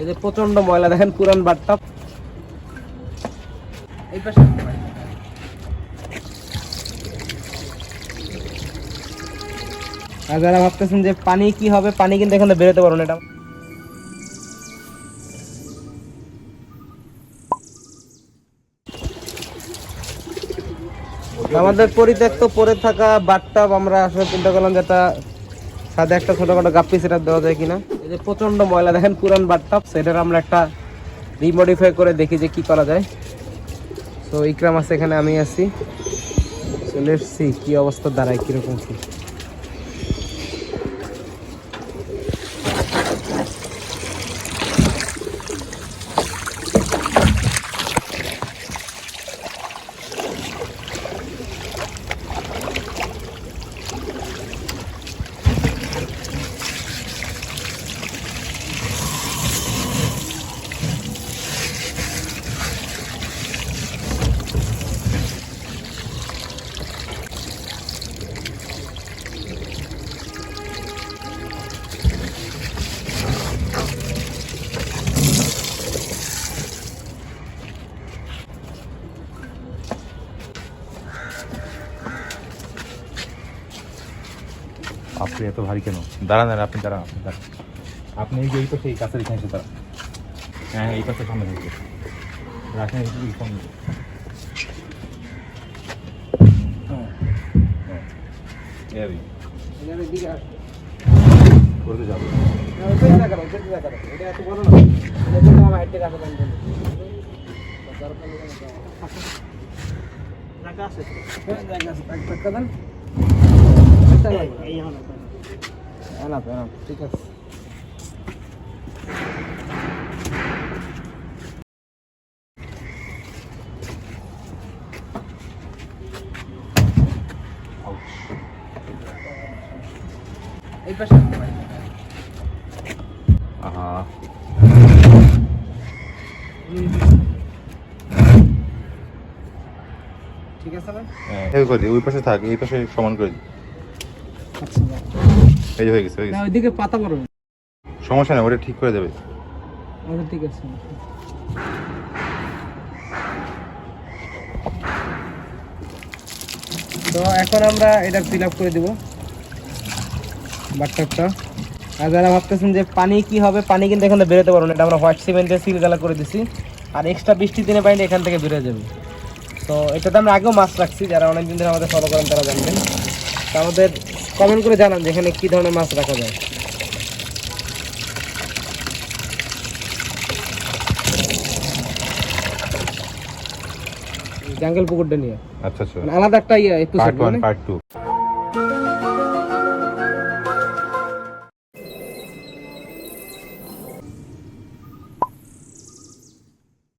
এই যে প্রচণ্ড ময়লা দেখেন, পুরান এই পাশে আর যারা ভাবতেছেন যে পানি কি হবে, পানি কিন্তু এখানে বেরোতে এটা আমাদের পরিত্যক্ত পরে থাকা বাথটাব আমরা আসলে চিন্তা করলাম যে একটা সাথে একটা ছোটখাটো গাপ্পি সেটা দেওয়া যায় কিনা। এই যে প্রচণ্ড ময়লা, দেখেন পুরান বাথটাব। সেটার আমরা একটা রিমডিফাই করে দেখি যে কি করা যায়। তো ইকরাম আছে এখানে, আমি আছি। চলে এসছি কী অবস্থা দাঁড়ায় কীরকম কি? আপনি এত ভারী কেন? দাঁড়ান দাঁড়ান আপনি দাঁড়ান আপনি দাঁড়ান। আপনি এই যে এই পাশে এই কাছের এখানে এসে দাঁড়ান। হ্যাঁ হ্যাঁ, এই পাশে সামনে থেকে রাখেন এই এই সামনে হ্যাঁ। এই আর ঠিক আছে। এই পাশে আসতে আহা। ঠিক আছে ভাই? এই ওই পাশে থাক এই পাশে সমান করে দিই। এই যে হয়ে গেছে হয়ে গেছে। ওইদিকে পাতা বড় সমস্যা নেই ওটা ঠিক করে দেবে। আচ্ছা ঠিক আছে। তো এখন আমরা এটা ফিল আপ করে দিব বাট্টারটা আর যারা ভাবতেছেন যে পানি কি হবে পানি কিন্তু এখানে বেরোতে পারব না এটা আমরা হোয়াইট সিমেন্টের সিল গালা করে দিছি। আর এক্সট্রা বৃষ্টি দিনে পানি এখান থেকে বেরোয় যাবে। তো এটাতে আমরা আগেও মাছ রাখছি যারা অনেকদিন ধরে আমাদের ফলো করেন তারা জানবেন। তো আমাদের কমেন্ট করে জানান যে এখানে কী ধরনের মাছ রাখা যায়। জাঙ্গল পুকুরটা নিয়ে। আচ্ছা আচ্ছা। মানে আলাদা একটা ইয়ে পার্ট ওয়ান মানে পার্ট টু